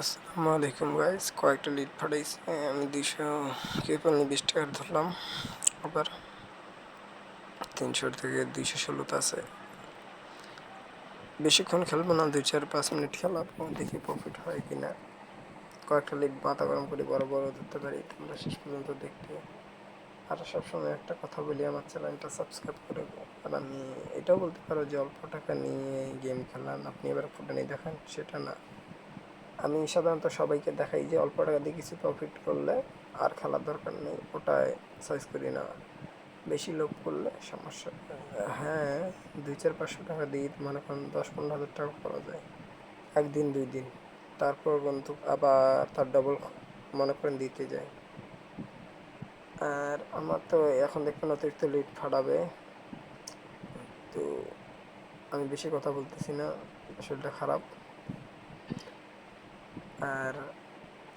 আসসালামু আলাইকুম গাইস কয়েকটা লিড ফাটাইছে আমি দুইশো কেপল বিশ টাকার ধরলাম। আবার তিনশো থেকে দুইশো ষোলোতে আছে। বেশিক্ষণ খেলব না, দুই চার পাঁচ মিনিট খেলাবো দেখি প্রফিট হয় কি না কয়েকটা লিড মাথা গরম করে, বড় বড় ধরতে পারি। তোমরা শেষ পর্যন্ত দেখতে। আর সবসময় একটা কথা বলি, আমার চ্যানেলটা সাবস্ক্রাইব করে আর আমি এটাও বলতে পারো যে অল্প টাকা নিয়ে গেম খেলান আপনি এবার ফুটে নিয়ে দেখান, সেটা না। আমি সাধারণত সবাইকে দেখাই যে অল্প টাকা দিয়ে কিছু প্রফিট করলে আর খেলার দরকার নেই ওটায় সাইজ করি না। বেশি লোভ করলে সমস্যা হ্যাঁ দুই চার পাঁচশো টাকা দিয়ে মনে করেন দশ পনেরো হাজার টাকা করা যায়। একদিন, দুই দিন, তারপর বন্ধু আবার তার ডবল মনে করেন দিতে যায়। আর আমার তো এখন দেখবেন অতিরিক্ত লিড ফাটাবে। তো আমি বেশি কথা বলতেছি না, শরীরটা খারাপ। আর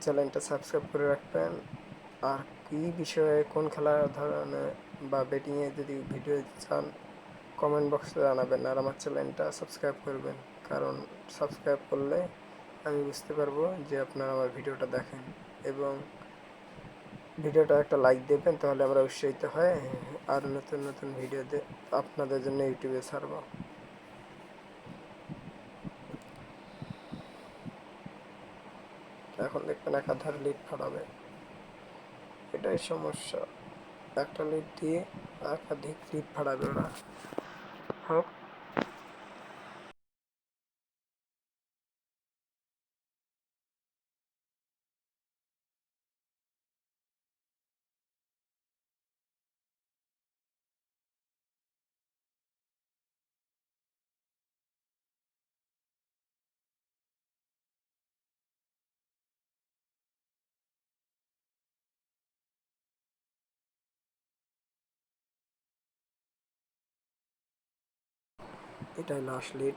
চ্যানেলটা সাবস্ক্রাইব করে রাখবেন। আর কী বিষয়ে, কোন খেলার ধরনের বা বেটিংয়ে যদি ভিডিও চান কমেন্ট বক্সে জানাবেন আর আমার চ্যানেলটা সাবস্ক্রাইব করবেন। কারণ সাবস্ক্রাইব করলে আমি বুঝতে পারব যে আপনারা আমার ভিডিওটা দেখেন এবং ভিডিওটা একটা লাইক দেবেন, তাহলে আমরা উৎসাহিত হয় আর নতুন নতুন ভিডিও আপনাদের জন্য ইউটিউবে ছাড়বো। এখন দেখবেন একাধারে লিড ফাটাবে এটাই সমস্যা। একটা লিড দিয়ে একাধিক লিড ফাটাবে ওরা। হোক। এটাই লাস্ট লিড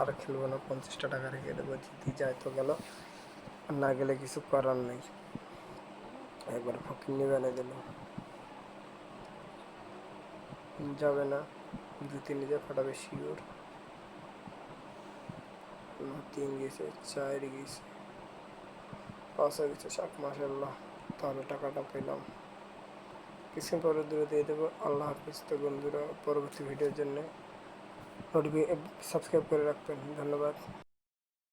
আর খেলব না, পঞ্চাশটা টাকা রেখে দেবো, যদি যায় তো গেল। না গেলে কিছু করার নেই। একবার ফকির নিয়ে এনে দিল যাবে না। দু তিন নিজে ফাটাবে শিওর তিন গেছে, চার গেছে। পাঁচ গেছে, সাত মাস মাসাল্লাহ তাহলে টাকাটা পেলাম। কিছুক্ষণ পরে দূরে দিয়ে দেবো। আল্লাহ হাফিজ। তো বন্ধুরা, পরবর্তী ভিডিওর জন্য নোটিফিকে সাবস্ক্রাইব করে রাখবেন। ধন্যবাদ।